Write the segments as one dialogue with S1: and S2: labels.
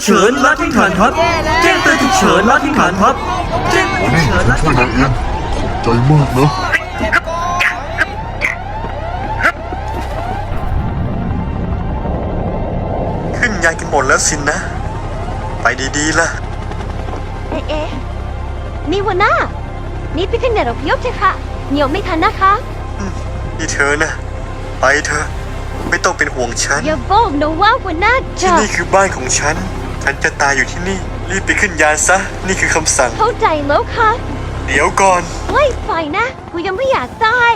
S1: ฉุกเฉินละทิ้งฐานทัพแจ้งเตือนฉุกเฉินละทิ้งฐานทัพแจ้งเตือนฉุกเฉินละ
S2: ช่วยนายเองใจมากนะ
S3: ขึ้นยานกันหมดแล้วสินนะ ไปดีๆล่ะ
S4: เอ๊ะเอ๊ะนี่หัวหน้า นี่ไปขึ้นเน็ตอพยพเถอะค่ะเหนียวไม่ทันนะคะ
S3: นี่เธอนะ ไปเถอะ ไม่ต้องเป็นห่วงฉัน
S4: อย่าบอกนะว่าหัวหน้า
S3: ที่
S4: จะ
S3: นี่คือบ้านของฉัน ฉันจะตายอยู่ที่นี่ รีบไปขึ้นยานซะ นี่คือคำสั่ง
S4: เข้าใจแล้วค่ะ
S3: เดี๋ยวก่อน
S4: เฮ้ยไฟนะกูยังไม่อยากตาย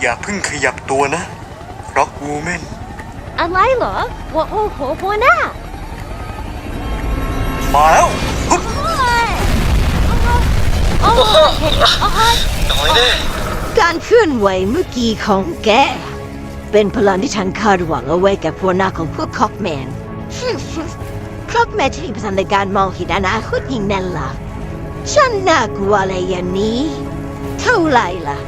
S3: อย่าเพิ่งขยับตัวนะร็อกวูแมน
S4: อะไรเหรอว่าโอ้โหหัวหน้า
S3: มาแล้วฮึบ
S4: โอ้โหโอ้โห
S3: น้อยแน่
S5: การเคลื่อนไหวเมื่อกี้ของแก เป็นพลังที่ฉันคาดหวังเอาไว้กับพวกหน้าของพวกคอกแมน คอกแมนที่มีพลังในการมองเห็นอนาคตยิ่งนั่นล่ะฉันน่ากลัวอะไรอย่างนี้ เท่าไหร่ล่ะ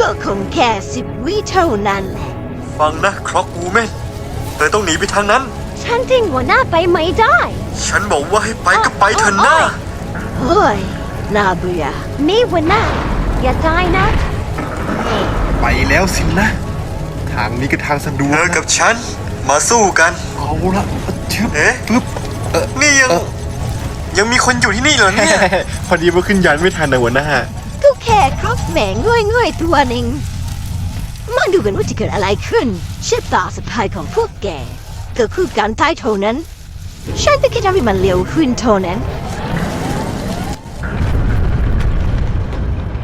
S5: ก็คงแค่สิบวิเท่านั้นแหละ
S3: ฟังนะคร็อกวูแมนเธอต้องหนีไปทางนั้น
S4: ฉันทิ้งหัวหน้าไปไม่ได้
S3: ฉันบอกว่าให้ไปก็ไปเถอะนะ
S5: เฮ้ยน่าเบื่อ
S4: นี่หัวหน้า อย่าตายนะ
S6: ไปแล้วสินะ ทางนี้ก็ทางสะดว
S3: เธ
S6: ก
S3: อ
S6: นะ
S3: กับฉัน มาสู้กัน
S6: เอาละชึบ
S3: เอ๊ะ
S6: ปึ๊บเออ
S3: นี่ยัง ยังมีคนอยู่ที่นี่เหรอเนี่ย
S6: พอดีว่าขึ้นยานไม่ทันนะหัวหน้า
S5: ก็แค่ครอกแหมง่อยง่อยๆตัวหนึ่งมาดูกันว่าจะเกิดอะไรขึ้นชะตาสุดท้ายของพวกแกก็คือการตายเท่านั้น ฉันจะแค่ทำให้มันเร็วขึ้นเท่านั้น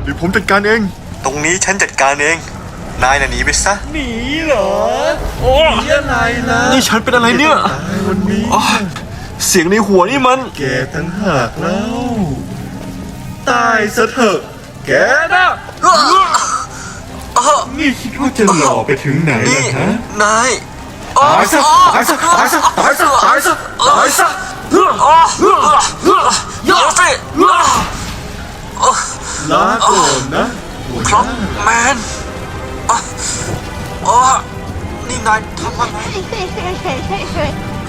S6: เดี๋ยวผมจัดการเอง
S3: ตรงนี้ฉันจัดการเอง นายน่ะหนีไปซะ
S1: หนีเหรอโอ้หนีอะไรนะ
S6: นี่ฉันเป็นอะไรเนี่ย
S1: ตายวันนี้
S6: อ๋อ เสียงในหัวนี่มัน
S1: แกตั้งหากแล้วตายซะเถอะ แกนะนี่คิดว่าจะหล่อไปถึงไหน
S3: นี่
S1: ล่ะฮะ
S3: นาย
S1: ตายซะตายซะตายซะตายซะตายซะตายซะเฮ้อเฮ้อเฮ้อเฮ้อยอสิลาก่อนนะหัวห
S3: คร็อก
S1: น้า
S3: แมนอ๋ออ๋อนี่นายทำอะไร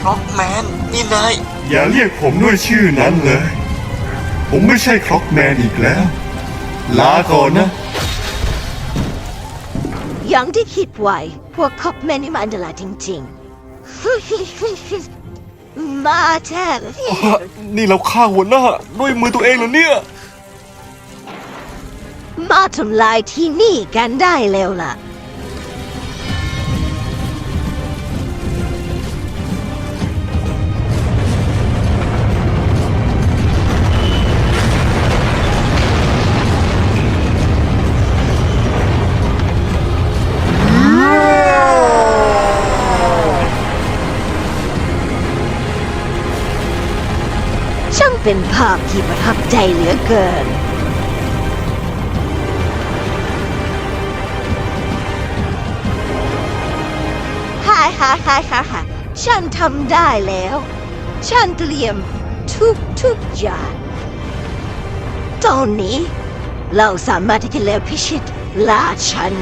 S3: คร็อกแมน นี่นาย
S1: อย่าเรียกผมด้วยชื่อนั้นเลย ผมไม่ใช่คล็อกแมนอีกแล้ว ลาก่อนนะ
S5: อย่างที่คิดไว้ พวกคอกแมนนี่มันอันตรายจริงๆ มาแทบ
S6: นี่เราฆ่าหัวหน้าด้วยมือตัวเองเหรอเนี่ย
S5: มาทำลายที่นี่กันได้แล้วล่ะ เป็นภาพที่ประทับใจเหลือเกิน ฮ่าฮ่าฮ่าฮ่าฮ่าฉันทำได้แล้ว ฉันเตรียมทุกทุกอย่าง ตอนนี้เราสามารถที่จะเลือกพิชิตลาชัน